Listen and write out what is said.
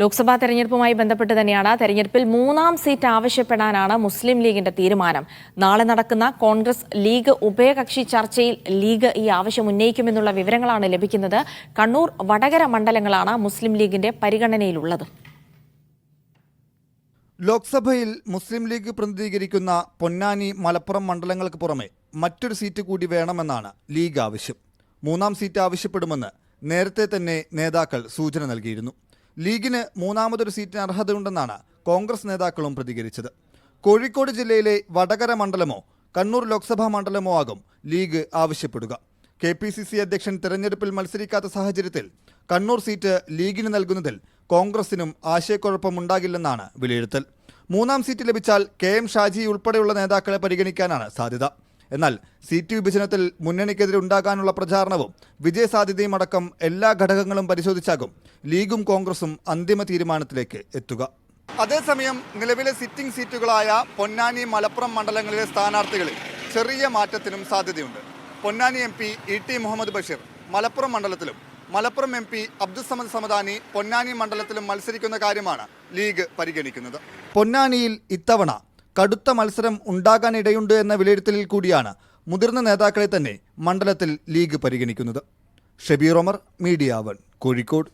ലോക്സഭാ തെരഞ്ഞെടുപ്പുമായി ബന്ധപ്പെട്ട് തന്നെയാണ് തെരഞ്ഞെടുപ്പിൽ മൂന്നാം സീറ്റ് ആവശ്യപ്പെടാനാണ് മുസ്ലിം ലീഗിന്റെ തീരുമാനം. നാളെ നടക്കുന്ന കോൺഗ്രസ് ലീഗ് ഉഭയകക്ഷി ചർച്ചയിൽ ലീഗ് ഈ ആവശ്യം ഉന്നയിക്കുമെന്നുള്ള വിവരങ്ങളാണ് ലഭിക്കുന്നത്. കണ്ണൂർ വടകര മണ്ഡലങ്ങളാണ് മുസ്ലിം ലീഗിന്റെ പരിഗണനയിലുള്ളത്. ലോക്സഭയിൽ മുസ്ലിം ലീഗ് പ്രതിനിധീകരിക്കുന്ന പൊന്നാനി മലപ്പുറം മണ്ഡലങ്ങൾക്ക് പുറമെ മറ്റൊരു സീറ്റ് കൂടി വേണമെന്നാണ് ലീഗ് ആവശ്യം. മൂന്നാം സീറ്റ് ആവശ്യപ്പെടുമെന്ന് നേരത്തെ തന്നെ നേതാക്കൾ സൂചന നൽകിയിരുന്നു. ലീഗിന് മൂന്നാമതൊരു സീറ്റിന് അർഹതയുണ്ടെന്നാണ് കോൺഗ്രസ് നേതാക്കളും പ്രതികരിച്ചത്. കോഴിക്കോട് ജില്ലയിലെ വടകര മണ്ഡലമോ കണ്ണൂർ ലോക്സഭാ മണ്ഡലമോ ആകും ലീഗ് ആവശ്യപ്പെടുക. കെ പി സി സി അധ്യക്ഷൻ തെരഞ്ഞെടുപ്പിൽ മത്സരിക്കാത്ത സാഹചര്യത്തിൽ കണ്ണൂർ സീറ്റ് ലീഗിന് നൽകുന്നതിൽ കോൺഗ്രസിനും ആശയക്കുഴപ്പമുണ്ടാകില്ലെന്നാണ് വിലയിരുത്തൽ. മൂന്നാം സീറ്റ് ലഭിച്ചാൽ കെ എം ഷാജി ഉൾപ്പെടെയുള്ള നേതാക്കളെ പരിഗണിക്കാനാണ് സാധ്യത. എന്നാൽ സീറ്റ് വിഭജനത്തിൽ മുന്നണിക്കെതിരെ ഉണ്ടാകാനുള്ള പ്രചാരണവും വിജയസാധ്യതയും അടക്കം എല്ലാ ഘടകങ്ങളും പരിശോധിച്ചാകും. ലീഗും കോൺഗ്രസും അന്തിമ തീരുമാനത്തിലേക്ക് എത്തുക. അതേസമയം നിലവിലെ സിറ്റിംഗ് സീറ്റുകളായ പൊന്നാനി മലപ്പുറം മണ്ഡലങ്ങളിലെ സ്ഥാനാർത്ഥികളിൽ ചെറിയ മാറ്റത്തിനും സാധ്യതയുണ്ട്. Ponnani M P E T Muhammad Basheer Malappuram മണ്ഡലത്തിലും മലപ്പുറം എം പി അബ്ദുസമദ് സമദാനി പൊന്നാനി മണ്ഡലത്തിലും മത്സരിക്കുന്ന കാര്യമാണ് ലീഗ് പരിഗണിക്കുന്നത്. പൊന്നാനിയിൽ ഇത്തവണ കടുത്ത മത്സരം ഉണ്ടാകാനിടയുണ്ട് എന്ന വിലയിരുത്തലിൽ കൂടിയാണ് മുതിർന്ന നേതാക്കളെ തന്നെ മണ്ഡലത്തിൽ ലീഗ് പരിഗണിക്കുന്നത്. Shabeer Omar media one Kozhikode.